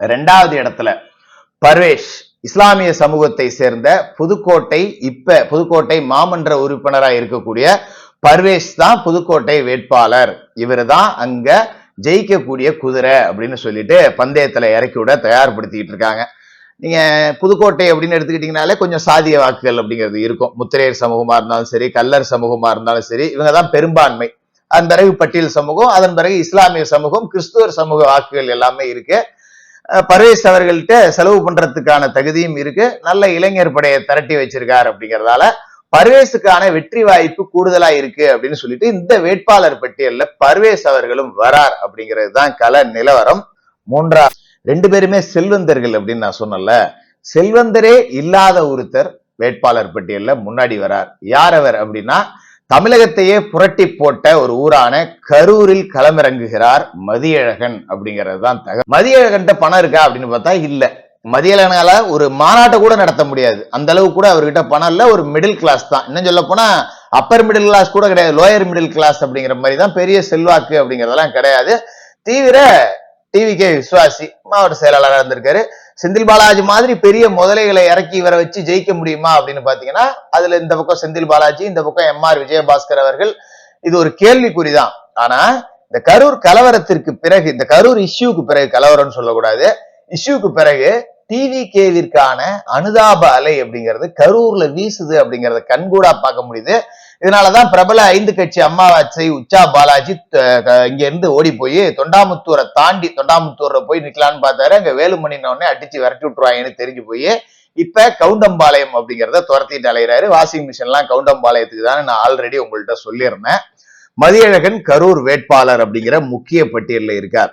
ரெண்டாவது இடத்துல பர்வேஷ் இஸ்லாமிய சமூகத்தை சேர்ந்த புதுக்கோட்டை இப்ப புதுக்கோட்டை மாமன்ற உறுப்பினராக இருக்கக்கூடிய பர்வேஷ் தான் புதுக்கோட்டை வேட்பாளர். இவர் தான் அங்க ஜெயிக்கக்கூடிய குதிரை அப்படின்னு சொல்லிட்டு பந்தயத்துல இறக்கி விட தயார்படுத்திக்கிட்டு இருக்காங்க. நீங்க புதுக்கோட்டை அப்படின்னு எடுத்துக்கிட்டீங்கனாலே கொஞ்சம் சாதிய வாக்குகள் அப்படிங்கிறது இருக்கும். முத்திரையர் சமூகமா இருந்தாலும் சரி கல்லர் சமூகமா இருந்தாலும் சரி இவங்க தான் பெரும்பான்மை. அதன் பிறகு பட்டியல் சமூகம் அதன் பிறகு இஸ்லாமிய சமூகம் கிறிஸ்துவர் சமூக வாக்குகள் எல்லாமே இருக்கு. பர்வேஸ் அவர்கள்ட்ட செலவு பண்றதுக்கான தகுதியும் இருக்கு. நல்ல இளைஞர் படையை திரட்டி வச்சிருக்காரு அப்படிங்கிறதால பர்வேஸுக்கான வெற்றி வாய்ப்பு கூடுதலா இருக்கு அப்படின்னு சொல்லிட்டு இந்த வேட்பாளர் பட்டியல்ல பர்வேஸ் அவர்களும் வரார் அப்படிங்கிறது தான் கல நிலவரம். மூன்றா ரெண்டு பேருமே செல்வந்தர்கள் அப்படின்னு நான் சொன்னல செல்வந்தரே இல்லாத ஒருத்தர் வேட்பாளர் பட்டியல்ல முன்னாடி வரார். யார் அவர் அப்படின்னா தமிழகத்தையே புரட்டி போட்ட ஒரு ஊரான கரூரில் களமிறங்குகிறார் மதியழகன் அப்படிங்கிறது தான் தகவல் மதியழகன்ட்ட பணம் இருக்கா அப்படின்னு பார்த்தா இல்ல. மதியழகனால ஒரு மாநாட்டை கூட நடத்த முடியாது. அந்த அளவு கூட அவர்கிட்ட பணம் இல்ல. ஒரு மிடில் கிளாஸ் தான். இன்னும் சொல்ல போனா அப்பர் மிடில் கிளாஸ் கூட கிடையாது. லோயர் மிடில் கிளாஸ் அப்படிங்கிற மாதிரி தான் பெரிய செல்வாக்கு அப்படிங்கறதெல்லாம் கிடையாது. தீவிர டிவி கே விஸ்வாசி மாவட்ட செயலாளராக இருந்திருக்காரு. செந்தில் பாலாஜி மாதிரி பெரிய முதலைகளை இறக்கி இவரை வச்சு ஜெயிக்க முடியுமா அப்படின்னு பாத்தீங்கன்னா அதுல இந்த பக்கம் செந்தில் பாலாஜி இந்த பக்கம் எம் ஆர் விஜயபாஸ்கர் அவர்கள் இது ஒரு கேள்விக்குறிதான். ஆனா இந்த கரூர் கலவரத்திற்கு பிறகு இந்த கரூர் இஷ்யூக்கு பிறகு கலவரம்னு சொல்லக்கூடாது. இஷ்யூக்கு பிறகு டிவி கேவிற்கான அனுதாப அலை அப்படிங்கிறது கரூர்ல வீசுது அப்படிங்கறத கண்கூடா பார்க்க முடியுது. இதனாலதான் பிரபல ஐந்து கட்சி அம்மாவாச்சை உச்சா பாலாஜி க- இங்க இருந்து ஓடி போய் தொண்டாமுத்தூரை தாண்டி தொண்டாமுத்தூர்ல போய் நிக்கலான்னு பார்த்தாரு. அங்க வேலுமணின உடனே அடிச்சு விரட்டி விட்டுருவாங்கன்னு தெரிஞ்சு போய் இப்ப கவுண்டம்பாளையம் அப்படிங்கிறத துரத்திட்டு அலைகிறாரு வாஷிங் மிஷின் எல்லாம் கவுண்டம்பாளையத்துக்கு தான் நான் ஆல்ரெடி உங்கள்கிட்ட சொல்லியிருந்தேன். மதியழகன் கரூர் வேட்பாளர் அப்படிங்கிற முக்கிய பட்டியலில் இருக்கார்.